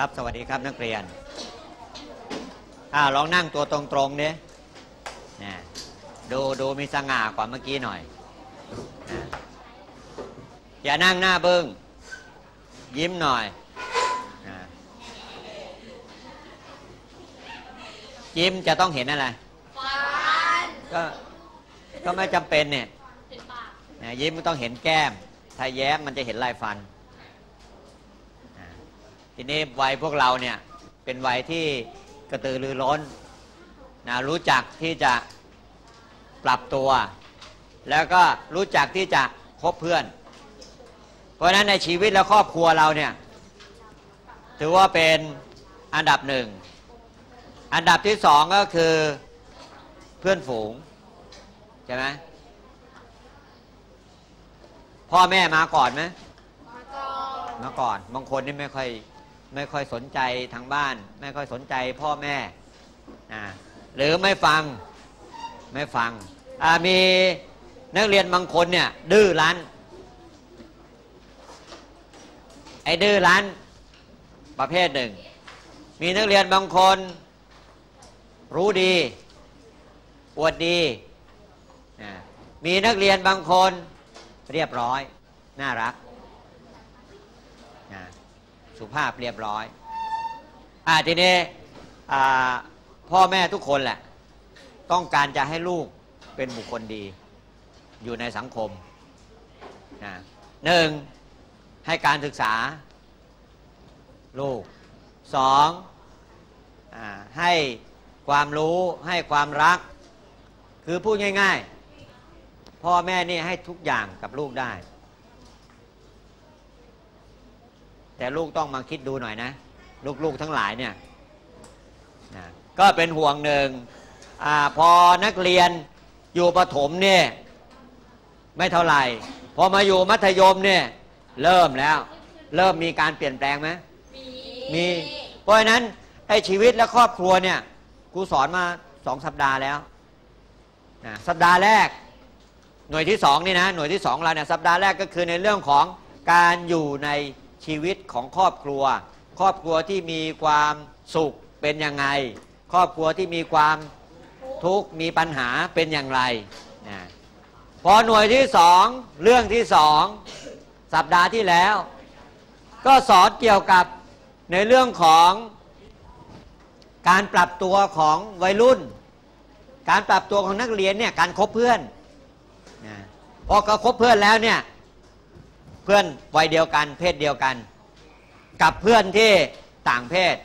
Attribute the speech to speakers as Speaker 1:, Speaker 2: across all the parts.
Speaker 1: ครับ สวัสดีครับนักเรียนอ่าลองนั่งตัวตรงๆเนี่ยดูดูมีสง่ากว่าเมื่อกี้หน่อย อย่านั่งหน้าบึง้งยิ้มหน่อย ยิ้มจะต้องเห็นอะไรก็ก็ไม่จำเป็นเนี่ยยิ้มต้องเห็นแก้ม ถ้าแย้มมันจะเห็นลายฟัน ทีนี้วัยพวกเราเนี่ยเป็นวัยที่กระตือรือร้นนะรู้จักที่จะปรับตัว แล้วก็รู้จักที่จะคบเพื่อน เพราะฉะนั้นในชีวิตและครอบครัวเราเนี่ยถือว่าเป็นอันดับหนึ่ง อันดับที่สองก็คือเพื่อนฝูงใช่ไหมพ่อแม่มาก่อนไหมมาก่อนบางคนนี่ไม่ค่อย ไม่ค่อยสนใจทางบ้าน ไม่ค่อยสนใจพ่อแม่นะหรือไม่ฟังไม่ฟังมีนักเรียนบางคนเนี่ยดื้อรั้นไอ้ดื้อรั้นประเภทหนึ่ง มีนักเรียนบางคน รู้ดี อวดดี มีนักเรียนบางคนเรียบร้อย น่ารัก สุภาพเรียบร้อยอ่าทีนี้พ่อแม่ทุกคนแหละ ต้องการจะให้ลูกเป็นบุคคลดี อยู่ในสังคมนะหนึ่งให้การศึกษา ลูกสองอให้ความรู้ให้ความรัก คือพูดง่าย ๆ พ่อแม่นี่ให้ทุกอย่างกับลูกได้ แต่ลูกต้องมาคิดดูหน่อยนะ ลูกๆทั้งหลายเนี่ยนะก็เป็นห่วงหนึ่งอาพอนักเรียนอยู่ประถมเนี่ยไม่เท่าไหร่ พอมาอยู่มัธยมเนี่ยเริ่มแล้ว เริ่มมีการเปลี่ยนแปลงไหมมี เพราะฉะนั้นไอ้ชีวิตและครอบครัวเนี่ยครูสอนมาสองสัปดาห์แล้วนะสัปดาห์แรก หน่วยที่สองนี่นะหน่วยที่สองเราเนี่ยสัปดาห์แรกก็คือในเรื่องของการอยู่ใน ชีวิตของครอบครัว ครอบครัวที่มีความสุขเป็นยังไง ครอบครัวที่มีความทุกข์มีปัญหาเป็นอย่างไรนะพอหน่วยที่สองเรื่องที่สองสัปดาห์ที่แล้ว ก็สอนเกี่ยวกับในเรื่องของการปรับตัวของวัยรุ่น การปรับตัวของนักเรียนเนี่ยการคบเพื่อนนะพอเขาคบเพื่อนแล้วเนี่ย เพื่อนวัยเดียวกันเพศเดียวกัน กับเพื่อนที่ต่างเพศ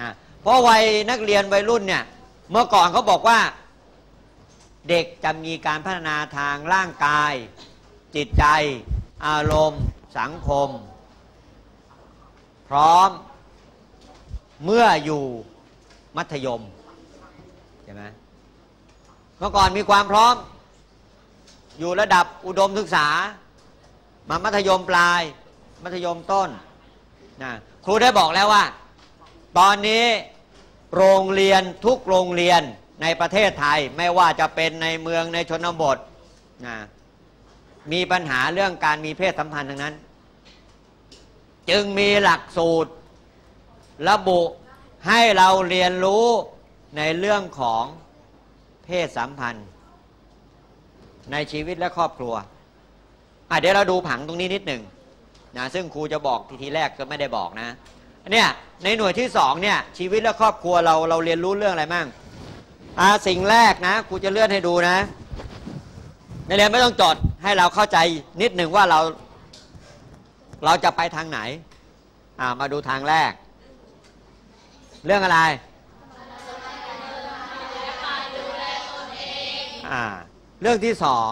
Speaker 1: นะเพราะวัยนักเรียนวัยรุ่นเนี่ยเมื่อก่อนเขาบอกว่าเด็กจะมีการพัฒนาทางร่างกาย จิตใจ อารมณ์ สังคม พร้อมเมื่ออยู่มัธยมใช่ไหมเมื่อก่อนมีความพร้อม อยู่ระดับอุดมศึกษา มามัธยมปลาย มัธยมต้นนะครูได้บอกแล้วว่า ตอนนี้โรงเรียนทุกโรงเรียนในประเทศไทยไม่ว่าจะเป็นในเมืองในชนบทนะมีปัญหาเรื่องการมีเพศสัมพันธ์ทั้งนั้น จึงมีหลักสูตร ระบุให้เราเรียนรู้ในเรื่องของเพศสัมพันธ์ ในชีวิตและครอบครัว อะเดี๋ยวเราดูผังตรงนี้นิดหนึ่งนะซึ่งครูจะบอกทีทีแรกก็ไม่ได้บอกนะเนี่ยในหน่วยที่สองเนี่ยชีวิตและครอบครัวเราเราเรียนรู้เรื่องอะไรมั่งอ่าสิ่งแรกนะครูจะเลื่อนให้ดูนะในเรียนไม่ต้องจดให้เราเข้าใจนิดหนึ่งว่าเราเราจะไปทางไหนอ่ามาดูทางแรก เรื่องอะไรอ่าเรื่องที่สอง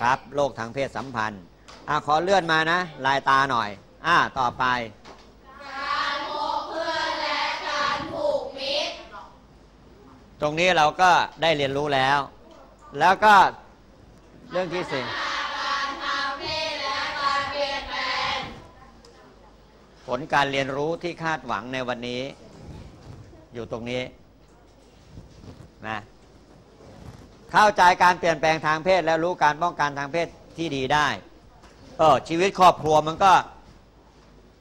Speaker 1: ครับโรคทางเพศสัมพันธ์อ่าขอเลื่อนมานะ ลายตาหน่อย อ่าต่อไปตรงนี้เราก็ได้เรียนรู้แล้ว แล้วก็เรื่องที่สี่ผลการเรียนรู้ที่คาดหวังในวันนี้ อยู่ตรงนี้นะ เข้าใจการเปลี่ยนแปลงทางเพศ แล้วรู้การป้องกันทางเพศที่ดีได้เออชีวิตครอบครัวมันก็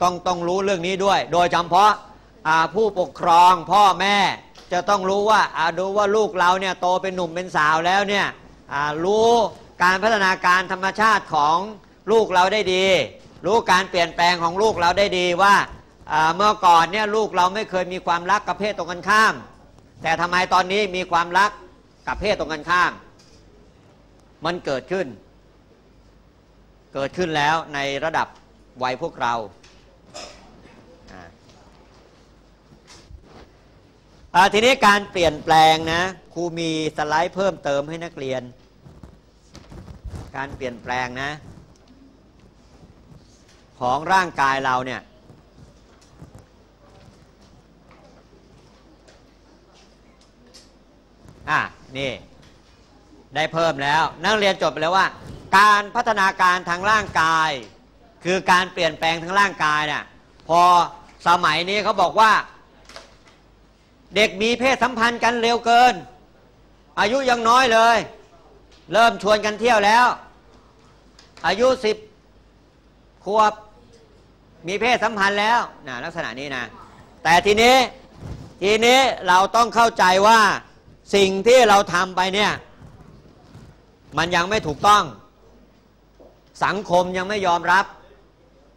Speaker 1: ต้องต้องรู้เรื่องนี้ด้วย โดยเฉพาะอาผู้ปกครองพ่อแม่จะต้องรู้ว่าอาดูว่าลูกเราเนี่ยโตเป็นหนุ่มเป็นสาวแล้วเนี่ยรู้การพัฒนาการธรรมชาติของลูกเราได้ดี รู้การเปลี่ยนแปลงของลูกเราได้ดีว่าอ่าเมื่อก่อนเนี่ยลูกเราไม่เคยมีความรักกับเพศตรงกันข้าม แต่ทำไมตอนนี้มีความรัก กับเพศตรงกันข้าม มันเกิดขึ้น เกิดขึ้นแล้วในระดับวัยพวกเราอ่าทีนี้การเปลี่ยนแปลงนะครูมีสไลด์เพิ่มเติมให้นักเรียน การเปลี่ยนแปลงนะ ของร่างกายเราเนี่ย อะ นี่ ได้เพิ่มแล้ว นักเรียนจบไปแล้วว่า การพัฒนาการทางร่างกาย คือการเปลี่ยนแปลงทางร่างกายเนี่ยพอสมัยนี้เขาบอกว่า เด็กมีเพศสัมพันธ์กันเร็วเกิน อายุยังน้อยเลย เริ่มชวนกันเที่ยวแล้ว อายุสิบขวบมีเพศสัมพันธ์แล้วนะลักษณะนี้นะ แต่ทีนี้ทีนี้เราต้องเข้าใจว่า สิ่งที่เราทำไปเนี่ย มันยังไม่ถูกต้อง สังคมยังไม่ยอมรับ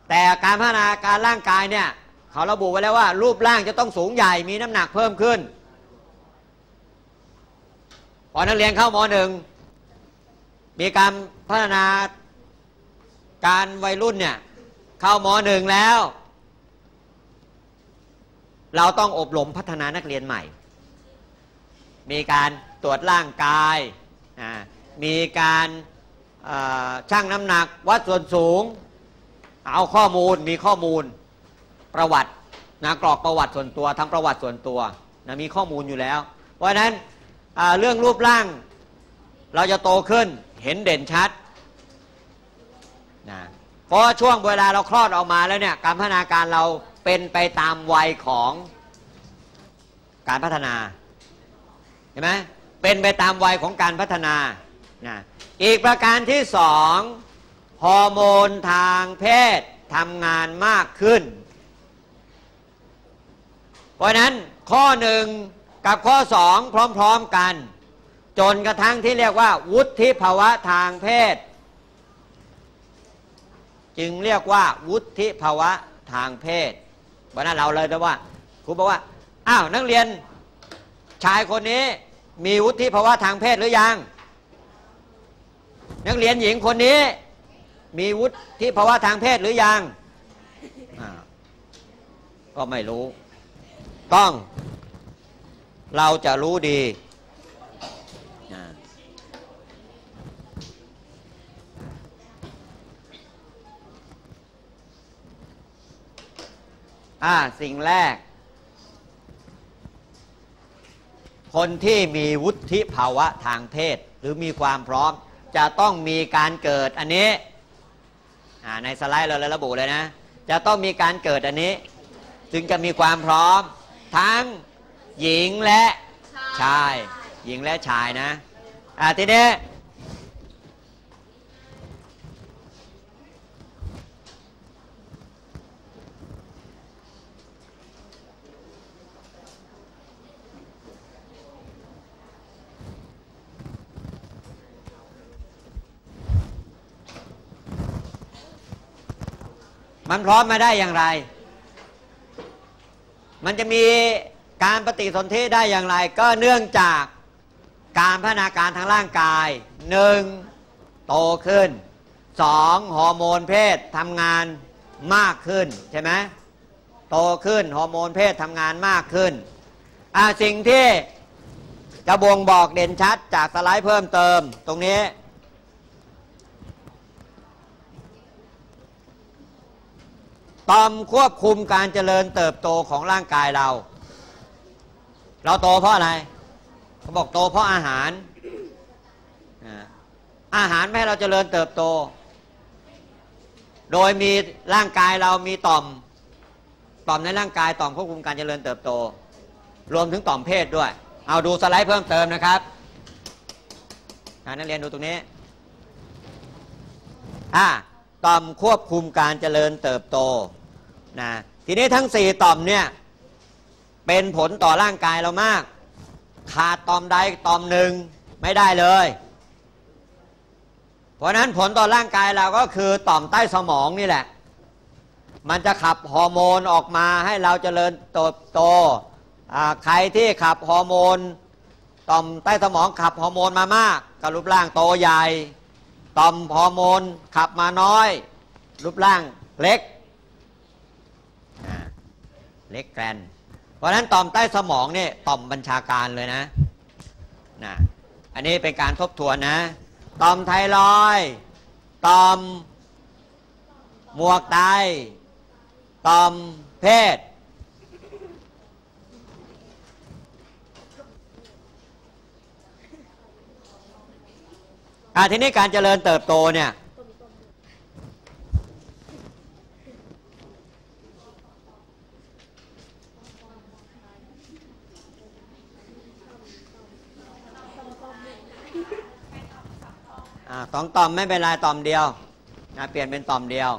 Speaker 1: แต่การพัฒนาการร่างกายเนี่ยเขาระบุไว้แล้วว่า รูปร่างจะต้องสูงใหญ่มีน้ำหนักเพิ่มขึ้นพอนักเรียนเข้ามหนึ่งมีการพัฒนาการวัยรุ่นเนี่ยเข้ามหนึ่งแล้ว เราต้องอบรมพัฒนานักเรียนใหม่ มีการตรวจร่างกาย มีการชั่งน้ำหนักวัดส่วนสูง เอาข้อมูลมีข้อมูลประวัตินะกรอกประวัติส่วนตัวทำประวัติส่วนตัวนะมีข้อมูลอยู่แล้ว เพราะนั้นเรื่องรูปร่างเราจะโตขึ้นเห็นเด่นชัดนะเพราะช่วงเวลาเราคลอดออกมาแล้วเนี่ยการพัฒนาการเราเป็นไปตามวัยของการพัฒนา ห็นไหมเป็นไปตามวัยของการพัฒนานะอีกประการที่สองฮอร์โมนทางเพศทำงานมากขึ้น เพราะนั้นข้อหนึ่งกับข้อสองพร้อมๆกัน จนกระทั่งที่เรียกว่า วุฒิภาวะทางเพศ จึงเรียกว่า วุฒิภาวะทางเพศเพรานั้นเราเลยแต่ว่าครูบอกว่าอ้าวนักเรียนชายคนนี้ มีวุฒิภาวะทางเพศหรือยัง นักเรียนหญิงคนนี้ มีวุฒิภาวะทางเพศหรือยังก็ไม่รู้ ต้อง เราจะรู้ดี อ่า สิ่งแรก คนที่มีวุฒิภาวะทางเพศ หรือมีความพร้อม จะต้องมีการเกิดอันนี้ในสไลด์เราเลยระบุเลยนะ จะต้องมีการเกิดอันนี้ จึงจะมีความพร้อม ทั้งหญิงและชาย หญิงและชายนะอ่าทีนี้ มันพร้อมมาได้อย่างไร มันจะมีการปฏิสนธิได้อย่างไร ก็เนื่องจากการพัฒนาการทางร่างกายหนึ่งโตขึ้นสองฮอร์โมนเพศทำงานมากขึ้นใช่ไหมโตขึ้นฮอร์โมนเพศทำงานมากขึ้นสิ่งที่จะบ่งบอกเด่นชัดจากสไลด์เพิ่มเติมตรงนี้ ต่อมควบคุมการเจริญเติบโตของร่างกายเรา เราโตเพราะอะไรเขาบอกโตเพราะอาหาร อาหารไม่ให้เราเจริญเติบโต โดยมีร่างกายเรามีต่อม ต่อมในร่างกายต่อมควบคุมการเจริญเติบโต รวมถึงต่อมเพศด้วย เอาดูสไลด์เพิ่มเติมนะครับอ่นักเรียนดูตรงนี้อ่า ต่อมควบคุมการเจริญเติบโตนะทีนี้ทั้งสี่ต่อมเนี่ยเป็นผลต่อร่างกายเรามาก ขาดต่อมใดต่อมหนึ่งไม่ได้เลย เพราะฉะนั้นผลต่อร่างกายเราก็คือต่อมใต้สมองนี่แหละ มันจะขับฮอร์โมนออกมาให้เราเจริญเติบโตใครที่ขับฮอร์โมนต่อมใต้สมองขับฮอร์โมนมามากก็รูปร่างโตใหญ่ ต่อมฮอร์โมนขับมาน้อย รูปร่างเล็กเล็กแกรนเพราะฉะนั้นต่อมใต้สมองเนี่ยต่อมบัญชาการเลยนะนะ อันนี้เป็นการทบทวนนะ ต่อมไทรอยต่อมหมวกไต ต่อมเพศ อ่าทีนี้การเจริญเติบโตเนี่ยอ่าสองต่อมไม่เป็นไรต่อมเดียวนะเปลี่ยนเป็นต่อมเดียว